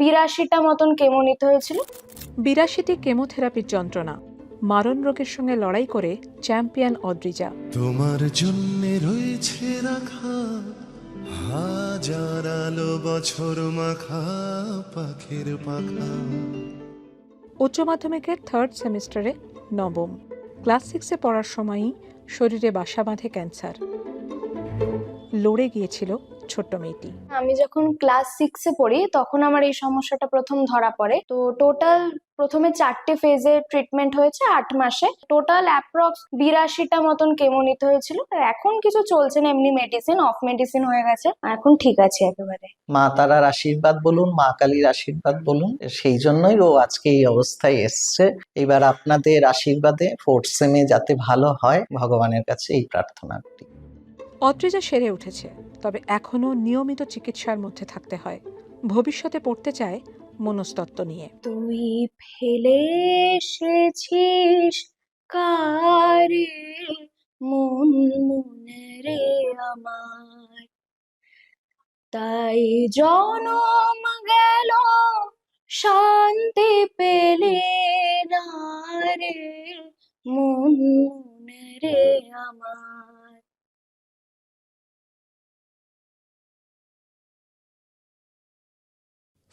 বিরাশিটা মতন কেমো নিতে হয়েছিল। বিরাশিটি কেমোথেরাপির যন্ত্রণা মারণ রোগের সঙ্গে লড়াই করে চ্যাম্পিয়ন অদ্রিজা। তোমার জন্য রয়েছে রাখা হাজার আলো বছর মাখা পাখির পাখা। উচ্চ মাধ্যমিকের থার্ড সেমিস্টারে নবম। ক্লাস সিক্সে পড়ার সময়ই শরীরে বাসা বাঁধে ক্যান্সার। লড়ে গিয়েছিল ছোট্ট মেয়েটি। আমি যখন ক্লাস সিক্সে পড়ি তখন আমার এই সমস্যাটা প্রথম ধরা পড়ে। তো টোটাল প্রথমে চারটে ফেজে ট্রিটমেন্ট হয়েছে আট মাসে। টোটাল অ্যাপ্রক্স বিরাশিটা মতন কেমো নিতে হয়েছিল। আর এখন কিছু চলছে না এমনি মেডিসিন অফ মেডিসিন হয়ে গেছে। এখন ঠিক আছে একেবারে। মা তারার আশীর্বাদ বলুন মা কালীর আশীর্বাদ বলুন সেই জন্যই ও আজকে এই অবস্থায় এসছে। এবার আপনাদের আশীর্বাদে ফোর্থ সেমে যাতে ভালো হয় ভগবানের কাছে এই প্রার্থনা করি। অদ্রিজা সেরে উঠেছে, তবে এখনও নিয়মিত চিকিৎসার মধ্যে থাকতে হয়। ভবিষ্যতে পড়তে চায় মনস্তত্ত্ব নিয়ে। তুই ফেলে এসেছিস কারে? মন মনে রে আমার। তাই জনম গেল, শান্তি পেলে না রে। মন মনে রে আমার।